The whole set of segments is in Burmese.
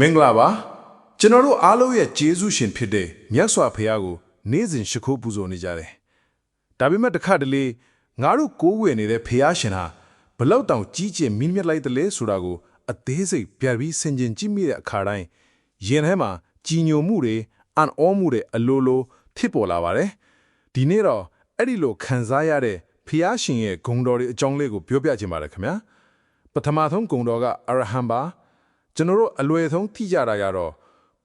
မင်္ဂလာပါကျွန်တော်တို့အားလုံးရဲ့ဂျေဇုရှင်ဖြစ်တဲ့မြတ်စွာဘုရားကိုနေ့စဉ်ရှိခိုးပူဇော်နေကြတယ်ဒါပေမဲ့တစ်ခါတလေငါတို့ကိုးကွယ်နေတဲ့ဘုရားရှင်ဟာဘလောက်တောင်ကြီးကျယ်မြင့်မြတ်လိုက်တယ်လဲဆိုတာကိုအသေးစိတ်ပြန်ပြီးဆင်ခြင်ကြည့်မိတဲ့အခါတိုင်းရင်ထဲမှာကြည်ညိုမှုတွေအံ့ဩမှုတွေအလိုလိုဖြစ်ပေါ်လာပါတယ်ဒီနေ့တော့အဲ့ဒီလိုခံစားရတဲ့ဘုရားရှင်ရဲ့ဂုဏ်တော်တွေအကြောင်းလေးကိုပြောပြချင်ပါတယ်ခင်ဗျာပထမဆုံးဂုဏ်တော်ကအရဟံပါ ကျွန်တော်တို့အလွယ်ဆုံးသိကြတာကတော့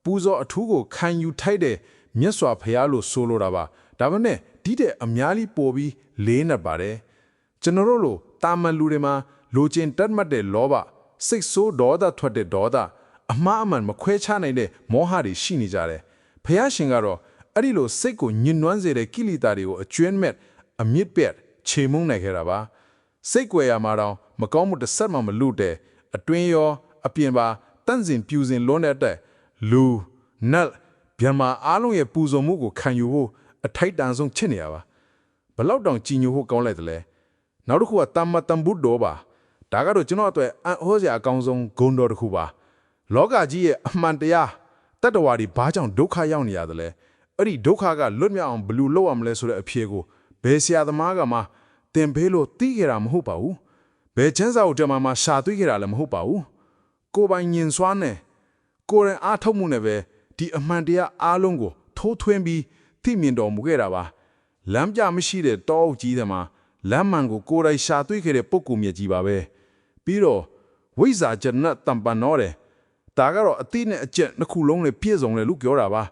ပူဇော်အထူးကိုခံယူထိုက်တဲ့မြတ်စွာဘုရားလို့ဆိုလိုတာပါဒါပေမဲ့ဒီတဲ့အများကြီးပိုပြီးလေးနက်ပါတယ်ကျွန်တော်တို့လိုတာမန်လူတွေမှာလိုချင်တတ်မှတ်တဲ့လောဘစိတ်ဆိုးဒေါသထွက်တဲ့ဒေါသအမှားအမှန်မခွဲခြားနိုင်တဲ့မောဟတွေရှိနေကြတယ်ဘုရားရှင်ကတော့အဲ့ဒီလိုစိတ်ကိုညှဉ်းနှွမ်းစေတဲ့ကိလေသာတွေကိုအကျွမ်းမဲ့အမြင့်ပြတ်ခြေမုံနိုင်ခဲ့တာပါစိတ်ကြွယ်ရမှာတော့မကောင်းမှုတစ်ဆက်မှမလူတဲ့အတွင်းရော အပြင်ပါတန့်စင်ပြူစင်လွန်းတဲ့အတွက်လူနတ်ဗျမအားလုံးရဲ့ပူဇော်မှုကိုခံယူဖို့အထိုက်တန်ဆုံးချစ်နေရပါဘလောက်တောင်ကြည်ညိုဖို့ကောင်းလိုက်တယ်လဲနောက်တစ်ခုကတမ္မတံဘုဒ္ဓောပါဒါကတော့ကျွန်တော်အတွက်အံ့ဩစရာအကောင်းဆုံးဂုဏ်တော်တစ်ခုပါလောကကြီးရဲ့အမှန်တရားတတ္တဝါတွေဘာကြောင့်ဒုက္ခရောက်နေရတယ်လဲအဲ့ဒီဒုက္ခကလွတ်မြောက်အောင်ဘယ်လိုလုပ်ရမလဲဆိုတဲ့အဖြေကိုဘယ်ဆရာသမားကမှသင်ပေးလို့သိကြတာမဟုတ်ပါဘူးဘယ်ချမ်းစာကိုတမန်မှာရှာတွေ့ကြတာလည်းမဟုတ်ပါဘူး ကိုယ်ပိုင်ညင်စွာနဲ့ကိုယ်ရင်အားထုတ်မှုနဲ့ပဲဒီအမှန်တရားအားလုံးကိုထိုးထွင်းပြီးသိမြင်တော်မူခဲ့တာပါလမ်းပြမရှိတဲ့တောအုပ်ကြီးတွေမှာလမ်းမှန်ကိုကိုယ်တိုင်ရှာတွေ့ခဲ့တဲ့ပုဂ္ဂိုလ်မြတ်ကြီးပါပဲပြီးတော့ဝိဇ္ဇာဂျနတ်တံပန်တော်တယ်ဒါကတော့အတိနဲ့အကျက်နှစ်ခုလုံးနဲ့ပြည့်စုံတယ်လို့ပြောတာပါ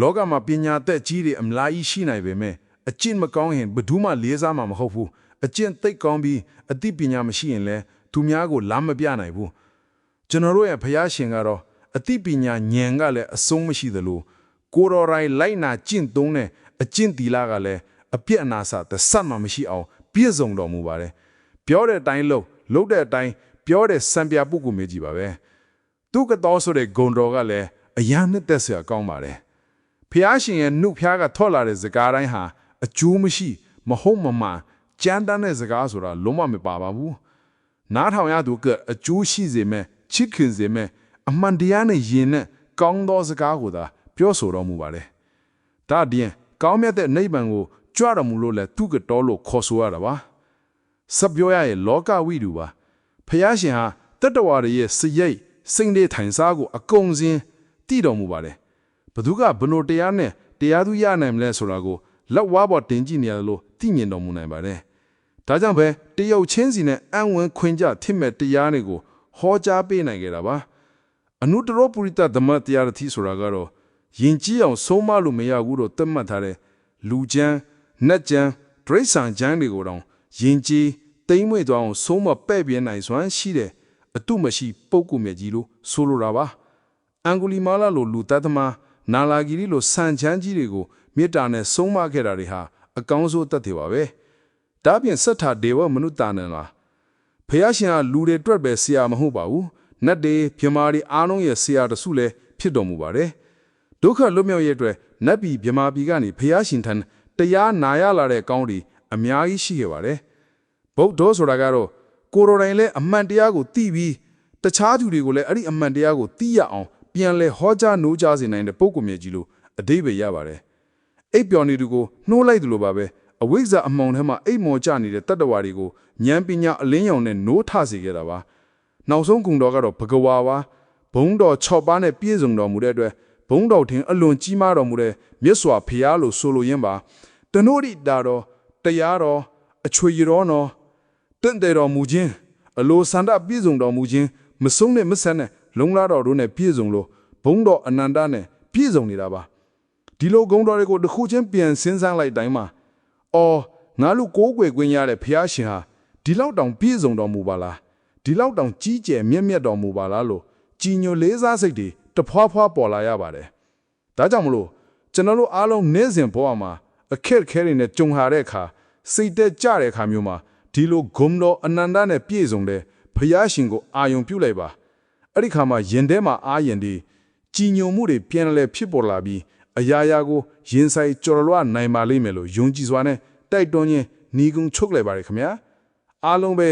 လောကမှာပညာသက်ကြီးတွေအမလားကြီးရှိနိုင်ပေမဲ့အကျင့်မကောင်းရင်ဘယ်သူမှလေးစားမှာမဟုတ်ဘူးအကျင့်သိပ်ကောင်းပြီးအသိပညာမရှိရင်လည်းသူများကိုလမ်းမပြနိုင်ဘူး ကျွန်တော်တို့ရဲ့ဘုရားရှင်ကတော့အသိပညာဉာဏ်ကလည်းအဆုံးမရှိသလိုကိုယ်တော်တိုင်လိုက်နာကျင့်သုံးတဲ့အကျင့်တီလာကလည်းအပြစ်အနာစသဆတ်မှမရှိအောင်ပြည့်စုံတော်မူပါတယ်ပြောတဲ့အတိုင်းလုပ်လုပ်တဲ့အတိုင်းပြောတဲ့စံပြပုဂ္ဂိုလ်မျိုးကြီးပါပဲသူကတော်ဆိုတဲ့ဂုံတော်ကလည်းအယမ်းနဲ့တက်ဆရာကောင်းပါတယ်ဖះရှင်ရဲ့နှုတ်ဖျားကထွက်လာတဲ့စကားတိုင်းဟာအကျိုးမရှိမဟုတ်မမှန်ကြမ်းတမ်းတဲ့စကားဆိုတာလုံးဝမပါပါဘူးနားထောင်ရသူကအကျိုးရှိစေမဲ့ ချစ်ခင်စေမဲ့အမှန်တရားနဲ့ယဉ်နဲ့ကောင်းသောစကားကိုသာပြောဆိုတော်မူပါတယ်ဒါအပြင်ကောင်းမြတ်တဲ့နိဗ္ဗာန်ကိုကြွတော်မူလို့လဲသူကတော်လို့ခေါ်ဆိုရတာပါစပ်ပြောရရဲ့လောကဝိတုပါဖះရှင်ဟာတတ္တဝါတွေရဲ့စရိတ်စိတ်တွေထိုင်စားကိုအကုန်စင်းတည်တော်မူပါတယ်ဘသူကဘလို့တရားနဲ့တရားသူရနိုင်မလဲဆိုတာကိုလက်ဝါးပေါ်တင်ကြည့်နေရလို့သိမြင်တော်မူနိုင်ပါတယ်ဒါကြောင့်ပဲတရုတ်ချင်းစီနဲ့အံဝင်ခွင်ကြထိမဲ့တရားတွေကို ဟောကြားပေးနိုင်ကြတာပါအနုတရောပုရိသဓမ္မတရားတစ်သီးဆိုတာကတော့ယဉ်ကျေးအောင်ဆုံးမလို့မရဘူးလို့သတ်မှတ်ထားတဲ့လူချမ်းနတ်ချမ်းဒရိษံချမ်းတွေကိုတောင်ယဉ်ကျေးတိမ့်မွေ့သွားအောင်ဆုံးမပဲ့ပြင်းနိုင်စွမ်းရှိတဲ့အတုမရှိပုဂ္ဂိုလ်မြတ်ကြီးလို့ဆိုလိုတာပါအန်ဂူလီမာလာလိုလူတတ်သမားနာလာဂီရီလိုစံချမ်းကြီးတွေကိုမေတ္တာနဲ့ဆုံးမခဲ့တာတွေဟာအကောင်းဆုံးတတ်တယ်ပါပဲဒါပြင်စက်ထာဒေဝမနုဿာနံလား ဖះရှင်ကလူတွေအတွက်ပဲဆရာမဟုတ်ပါဘူးနတ်တွေပြမာတွေအားလုံးရဲ့ဆရာတစုလည်းဖြစ်တော်မူပါတယ်ဒုက္ခလွတ်မြောက်ရဲ့အတွက်နတ်ပြည်ပြမာပြည်ကနေဖះရှင်ထံတရားနာရလာတဲ့ကောင်းတွေအများကြီးရှိခဲ့ပါတယ်ဗုဒ္ဓဆိုတာကတော့ကိုရိုတိုင်းလည်းအမှန်တရားကိုသိပြီးတခြားသူတွေကိုလည်းအဲ့ဒီအမှန်တရားကိုသိရအောင်ပြန်လဲဟောကြားနိုးကြားစေနိုင်တဲ့ပုဂ္ဂိုလ်မြတ်ကြီးလို့အသေးပဲရပါတယ်အိပ်ပျော်နေသူကိုနှိုးလိုက်သလိုပါပဲ အဝိဇ္ဇာအမောင်ထဲမှာအိပ်မော်ကျနေတဲ့တတ္တဝါတွေကိုဉာဏ်ပညာအလင်းရောင်နဲ့နိုးထစေခဲ့တာပါနောက်ဆုံးကုံတော်ကတော့ဘဂဝါပါဘုံတော်6ပါးနဲ့ပြည့်စုံတော်မူတဲ့အတွက်ဘုံတော်ထင်အလွန်ကြီးမားတော်မူတဲ့မြတ်စွာဘုရားလို့ဆိုလိုရင်းပါတနို့ရိတာတော်တရားတော်အချွေရတော်တော်တင့်တယ်တော်မူခြင်းအလိုဆန္ဒပြည့်စုံတော်မူခြင်းမဆုံးနဲ့မဆက်နဲ့လုံလာတော်တို့နဲ့ပြည့်စုံလို့ဘုံတော်အနန္တနဲ့ပြည့်စုံနေတာပါဒီလိုဂုံတော်တွေကိုတစ်ခုချင်းပြန်စဉ်းစားလိုက်တိုင်းမှာ အော်ငါလူကိုးကွယ်ခွင့်ရတဲ့ဖះရှင်ဟာဒီလောက်တောင်ပြည့်စုံတော်မူပါလားဒီလောက်တောင်ကြီးကျယ်မြင့်မြတ်တော်မူပါလားလို့ကြည်ညိုလေးစားစိတ်တွေတဖွာဖွာပေါ်လာရပါတယ်ဒါကြောင့်မလို့ကျွန်တော်တို့အားလုံးနေ့စဉ်ဘဝမှာအခက်ခဲတွေနဲ့ကြုံဟာတဲ့အခါစိတ်သက်ကြတဲ့အခါမျိုးမှာဒီလိုဂုံတော်အနန္တနဲ့ပြည့်စုံတဲ့ဖះရှင်ကိုအာယုံပြုလိုက်ပါအဲ့ဒီခါမှာယင်ထဲမှာအာယင်ဒီကြည်ညိုမှုတွေပြန်လဲဖြစ်ပေါ်လာပြီး အရာရာကိုရင်ဆိုင်ကြော်လွားနိုင်ပါလိမ့်မယ်လို့ယုံကြည်စွာနဲ့တိုက်တွန်းခြင်းညီကုံချုပ်လိုက်ပါတယ်ခင်ဗျာအားလုံးပဲ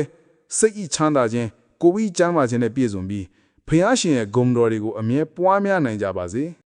စိတ်ဤချမ်းသာခြင်းကိုယ်ဤချမ်းသာခြင်းနဲ့ပြည့်စုံပြီးဖဖះရှင်ရဲ့ဂုဏ်တော်တွေကိုအမြဲပွားများနိုင်ကြပါစေ။